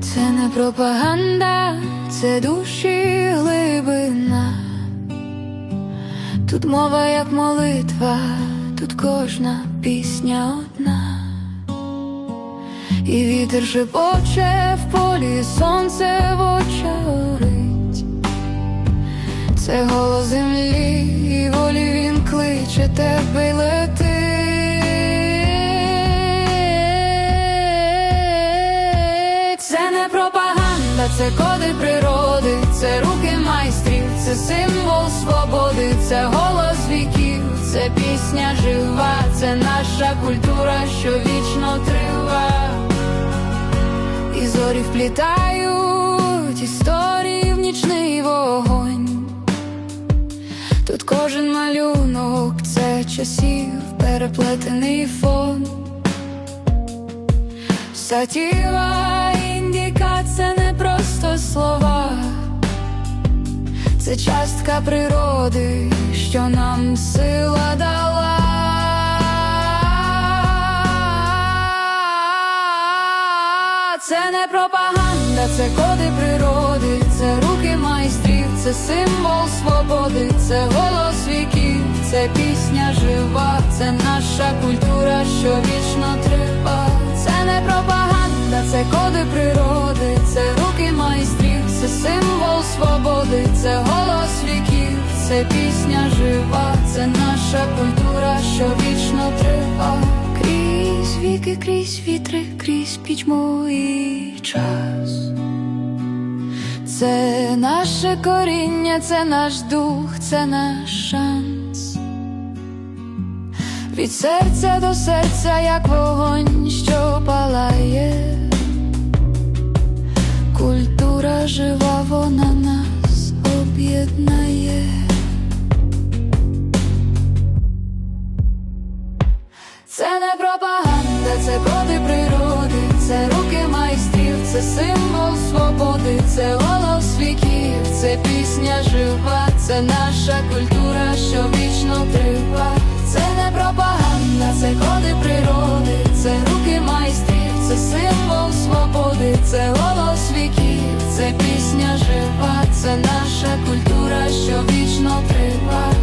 Це не пропаганда, це душі глибина. Тут мова як молитва, тут кожна пісня одна. І вітер шепоче в полі, сонце в очах кличе тебе й летить. Це не пропаганда, це коди природи, це руки майстрів, це символ свободи, це голос віків, це пісня жива, це наша культура, що вічно трива. І зорі вплітають історії кожен малюнок це часів переплетений фон. Сатіва індіка це не просто слова, це частка природи, що нам сила дала. Це не пропаганда, це коди природи, це майстрів, це символ свободи, це голос віків, це пісня жива, це наша культура, що вічно трива. Це не пропаганда, це коди природи, це руки майстрів, це символ свободи, це голос віків, це пісня жива, це наша культура, що вічно трива. Крізь віки, крізь вітри, крізь пітьму і час. Це наше коріння, це наш дух, це наш шанс. Від серця до серця, як вогонь, що палає. Культура жива, вона нас об'єднає. Це не пропаганда, це коди природи, це руки це символ свободи, це голос віків, це пісня жива, це наша культура, що вічно трива, це не пропаганда, це коди природи, це руки майстрів, це символ свободи, це голос віків, це пісня жива, це наша культура, що вічно трива.